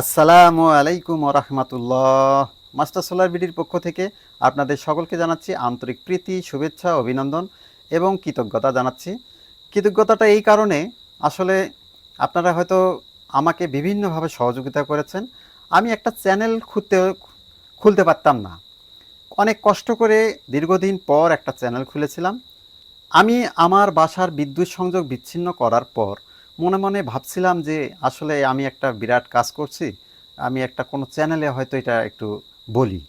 আসসালামু আলাইকুম রহমতুল্লাহ। Master solar বিডির পক্ষ থেকে আপনাদের সকলকে জানাচ্ছি আন্তরিক প্রীতি, শুভেচ্ছা, অভিনন্দন এবং কৃতজ্ঞতা জানাচ্ছি। কৃতজ্ঞতাটা এই কারণে আসলে আপনারা হয়তো আমাকে বিভিন্নভাবে সহযোগিতা করেছেন। আমি একটা চ্যানেল খুঁজতে, খুলতে পারতাম না। অনেক কষ্ট করে দীর্ঘদিন পর একটা চ্যানেল খুলেছিলাম। আমি আমার বাসার বিদ্যুৎ সংযোগ বিচ্ছিন্ন করার পর মনে মনে ভাবছিলাম যে আসলে আমি একটা বিরাট কাজ করছি, আমি একটা কোনো চ্যানেলে হয়তো এটা একটু বলি।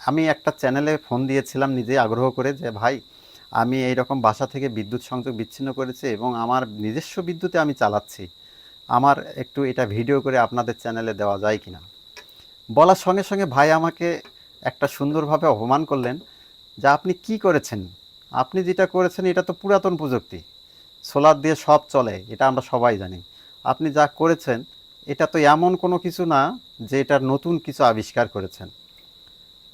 আমি একটা চ্যানেলে ফোন দিয়েছিলাম নিজে আগ্রহ করে যে, ভাই, আমি এই রকম বাসা থেকে বিদ্যুৎ সংযোগ বিচ্ছিন্ন করেছি এবং আমার নিজস্ব বিদ্যুতে আমি চালাচ্ছি। আমার একটু এটা ভিডিও করে আপনাদের চ্যানেলে দেওয়া যায় কিনা? বলার সঙ্গে সঙ্গে ভাই আমাকে একটা সুন্দরভাবে অপমান করলেন যে, আপনি কি করেছেন? আপনি যেটা করেছেন এটা তো পুরাতন প্রযুক্তি। সোলার দিয়ে সব চলে, এটা আমরা সবাই জানি। আপনি যা করেছেন, এটা তো এমন কোনো কিছু না যে এটা নতুন কিছু আবিষ্কার করেছেন।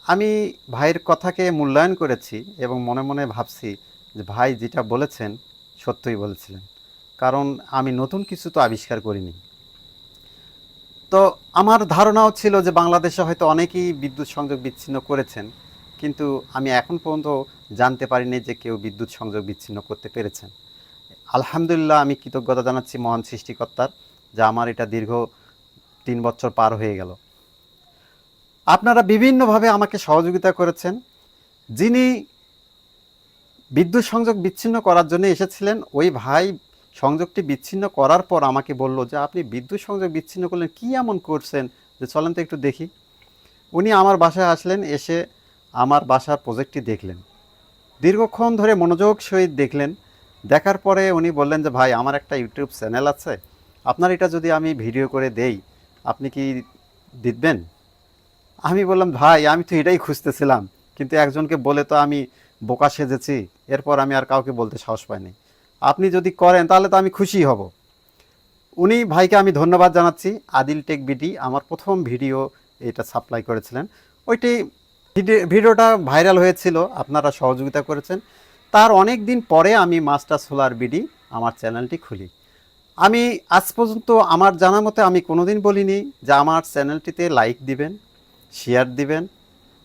আমি ভাইয়ের কথাকে মূল্যায়ন করেছি এবং মনে মনে ভাবছি যে ভাই যেটা বলেছেন, সত্যই বলেছিলেন। কারণ আমি নতুন কিছু তো আবিষ্কার করিনি। তো আমার ধারণাও ছিল যে বাংলাদেশে হয়তো অনেকেই বিদ্যুৎ সংযোগ বিচ্ছিন্ন করেছেন, কিন্তু আমি এখন পর্যন্ত জানতে পারিনি যে কেউ বিদ্যুৎ সংযোগ বিচ্ছিন্ন করতে পেরেছেন। আলহামদুলিল্লাহ, আমি কৃতজ্ঞতা জানাচ্ছি মহান সৃষ্টিকর্তার, যে আমার এটা দীর্ঘ তিন বছর পার হয়ে গেল। আপনারা বিভিন্নভাবে আমাকে সহযোগিতা করেছেন। যিনি বিদ্যুৎ সংযোগ বিচ্ছিন্ন করার জন্য এসেছিলেন, ওই ভাই সংযোগটি বিচ্ছিন্ন করার পর আমাকে বলল যে, আপনি বিদ্যুৎ সংযোগ বিচ্ছিন্ন করলেন, কী এমন করছেন? যে, চলেন তো একটু দেখি। উনি আমার বাসায় আসলেন, এসে আমার বাসার প্রজেক্টটি দেখলেন। দীর্ঘক্ষণ ধরে মনোযোগ সহিত দেখলেন। দেখার পরে উনি বললেন যে, ভাই, আমার একটা ইউটিউব চ্যানেল আছে। আপনার এটা যদি আমি ভিডিও করে দেই, আপনি কি দিবেন আমি বললাম, ভাই, আমি তো এটাই খুঁজতেছিলাম। কিন্তু একজনকে বলে তো আমি বোকা সেজেছি। এরপর আমি আর কাউকে বলতে সাহস পাইনি। আপনি যদি করেন, তাহলে তো আমি খুশি হব। উনি ভাইকে আমি ধন্যবাদ জানাচ্ছি। আদিল টেক বিডি আমার প্রথম ভিডিও এটা সাপ্লাই করেছিলেন। ওইটি ভিডি- ভিডিওটা ভাইরাল হয়েছিল। আপনারা সহযোগিতা করেছেন। তার অনেক দিন পরে আমি মাস্টার সোলার বিডি আমার চ্যানেলটি খুলি। আমি আজ পর্যন্ত আমার জানা মতে আমি কোনোদিন বলিনি যে আমার চ্যানেলটিতে লাইক দিবেন, শেয়ার দিবেন,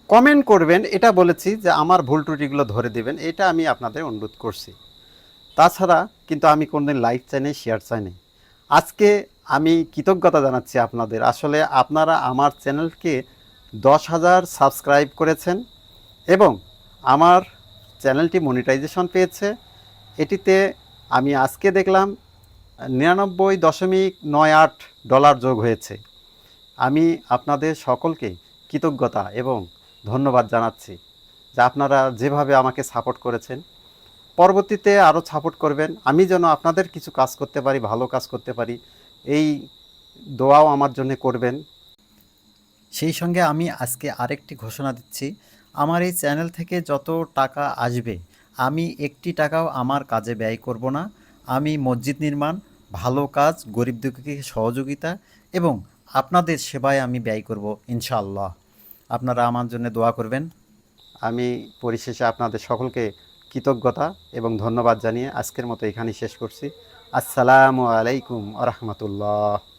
কমেন্ট করবেন, এটা বলেছি যে আমার ভুল ত্রুটিগুলো ধরে দিবেন, এটা আমি আপনাদের অনুরোধ করছি। তাছাড়া কিন্তু আমি কোনোদিন লাইক চাই নাই, শেয়ার চাই নাই। আজকে আমি কৃতজ্ঞতা জানাচ্ছি আপনাদের। আসলে আপনারা আমার চ্যানেলকে দশ হাজার সাবস্ক্রাইব করেছেন এবং আমার চ্যানেলটি মনিটাইজেশন পেয়েছে। এটিতে আমি আজকে দেখলাম, নিরানব্বই দশমিক নয় আট ডলার যোগ হয়েছে। আমি আপনাদের সকলকে কৃতজ্ঞতা এবং ধন্যবাদ জানাচ্ছি যে আপনারা যেভাবে আমাকে সাপোর্ট করেছেন। পরবর্তীতে আরও সাপোর্ট করবেন। আমি যেন আপনাদের কিছু কাজ করতে পারি, ভালো কাজ করতে পারি, এই দোয়াও আমার জন্য করবেন। সেই সঙ্গে আমি আজকে আরেকটি ঘোষণা দিচ্ছি। আমার এই চ্যানেল থেকে যত টাকা আসবে, আমি একটি টাকাও আমার কাজে ব্যয় করব না। আমি মসজিদ নির্মাণ, ভালো কাজ, গরিব দুঃখীকে সহযোগিতা এবং আপনাদের সেবায় আমি ব্যয় করব, ইনশাআল্লাহ। আপনারা আমার জন্য দোয়া করবেন। আমি পরিশেষে আপনাদের সকলকে কৃতজ্ঞতা এবং ধন্যবাদ জানিয়ে আজকের মতো এখানেই শেষ করছি। আসসালামু আলাইকুম আ রহমতুল্লাহ।